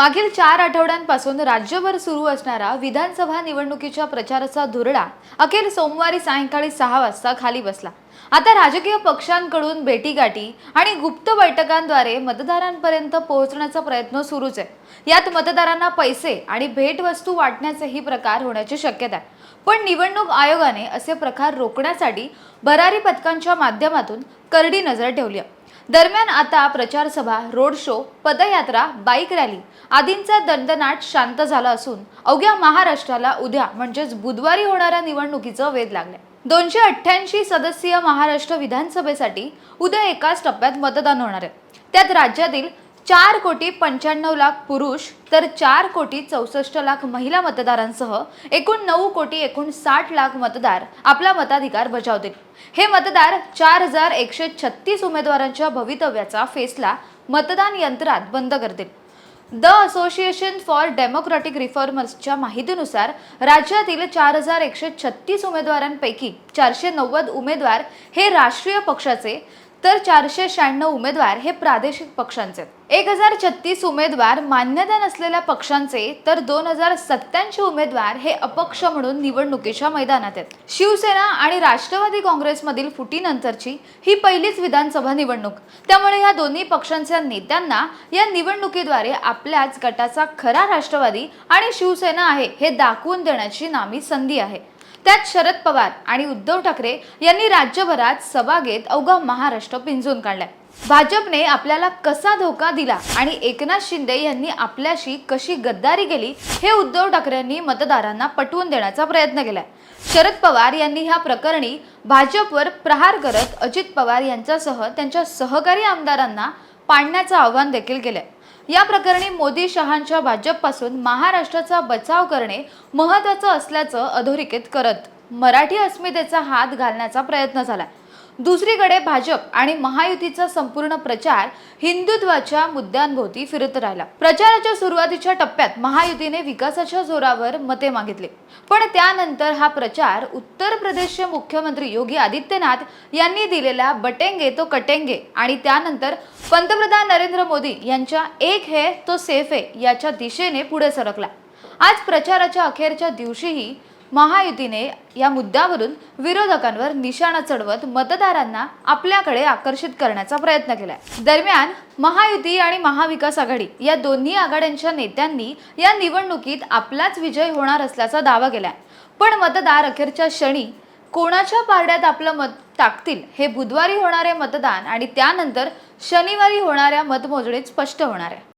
मागील चार आठवड्यांपासून राज्यभर सुरू असणारा विधानसभा निवडणुकीच्या प्रचाराचा धुरळा अखेर सोमवारी सायंकाळी सहा वाजता खाली बसला. आता राजकीय पक्षांकडून भेटीगाठी आणि गुप्त बैठकांद्वारे मतदारांपर्यंत पोहोचण्याचा प्रयत्न सुरूच आहे. यात मतदारांना पैसे आणि भेटवस्तू वाटण्याचेही प्रकार होण्याची शक्यता आहे. पण निवडणूक आयोगाने असे प्रकार रोखण्यासाठी भरारी पथकांच्या माध्यमातून करडी नजर ठेवली आहे. दरम्यान आता प्रचारसभा रोड शो पदयात्रा बाईक रॅली आदींचा दणदणाट शांत झाला असून अवघ्या महाराष्ट्राला उद्या म्हणजेच बुधवारी होणाऱ्या निवडणुकीचं वेध लागलंय. दोनशे अठ्ठ्याऐंशी सदस्यीय महाराष्ट्र विधानसभेसाठी उद्या एकाच टप्प्यात मतदान होणार आहे. त्यात राज्यातील चार कोटी पंच्याण्णव लाख पुरुष तर चार कोटी चौसष्ट लाख महिला मतदारांसह एकूण नऊ कोटी एकूण साठ लाख मतदार आपला मताधिकार बजावतील. हे मतदार चार हजार एकशे छत्तीस उमेदवारांच्या भवितव्याचा फेसला मतदान यंत्रात बंद करतील. द असोसिएशन फॉर डेमोक्रॅटिक रिफॉर्मर्सच्या माहितीनुसार राज्यातील चार हजार एकशे छत्तीस उमेदवारांपैकी चारशे नव्वद उमेदवार हे राष्ट्रीय पक्षाचे तर चारशे शहाण्णव उमेदवार हे प्रादेशिक पक्षांचे एक हजार छत्तीस उमेदवार मान्यता नसलेल्या पक्षांचे तर दोन हजार सत्याऐंशी उमेदवार हे अपक्ष म्हणून निवडणुकीच्या मैदानात आहेत. शिवसेना आणि राष्ट्रवादी काँग्रेसमधील फुटीनंतरची ही पहिलीच विधानसभा निवडणूक. त्यामुळे या दोन्ही पक्षांच्या नेत्यांना या निवडणुकीद्वारे आपल्याच गटाचा खरा राष्ट्रवादी आणि शिवसेना आहे हे दाखवून देण्याची नामी संधी आहे. त्यात शरद पवार आणि उद्धव ठाकरे यांनी राज्यभरात सभा घेत अवघा महाराष्ट्र पिंजून काढलाय. भाजपने आपल्याला कसा धोका दिला आणि एकनाथ शिंदे यांनी आपल्याशी कशी गद्दारी केली हे उद्धव ठाकरेंनी मतदारांना पटवून देण्याचा प्रयत्न केलाय. शरद पवार यांनी ह्या प्रकरणी भाजपवर प्रहार करत अजित पवार यांच्यासह त्यांच्या सहकारी आमदारांना पाडण्याचं आव्हान देखील केलंय. या प्रकरणी मोदी शहांच्या भाजपपासून महाराष्ट्राचा बचाव करणे महत्वाचं असल्याचं अधोरेखित करत मराठी अस्मितेचा हात घालण्याचा प्रयत्न झाला दुसरीकडे भाजप आणि महायुतीचा संपूर्ण प्रचार हिंदुत्वाच्या मुद्द्यांभोवती फिरत राहिला. प्रचाराच्या सुरुवातीच्या टप्प्यात महायुतीने विकासाच्या जोरावर मते मागितले. पण त्यानंतर हा प्रचार उत्तर प्रदेशचे मुख्यमंत्री योगी आदित्यनाथ यांनी दिलेला बटेंगे तो कटेंगे आणि त्यानंतर पंतप्रधान नरेंद्र मोदी यांच्या एक है तो सेफ आहे याच्या दिशेने पुढे सरकला. आज प्रचाराच्या अखेरच्या दिवशीही महायुतीने या मुद्द्यावरून विरोधकांवर निशाणा चढवत मतदारांना आपल्याकडे आकर्षित करण्याचा प्रयत्न केलाय. दरम्यान महायुती आणि महाविकास आघाडी या दोन्ही आघाड्यांच्या नेत्यांनी या निवडणुकीत आपलाच विजय होणार असल्याचा दावा केलाय. पण मतदार अखेरच्या क्षणी कोणाच्या पारड्यात आपलं मत टाकतील हे बुधवारी होणारे मतदान आणि त्यानंतर शनिवारी होणाऱ्या मतमोजणीत स्पष्ट होणार आहे.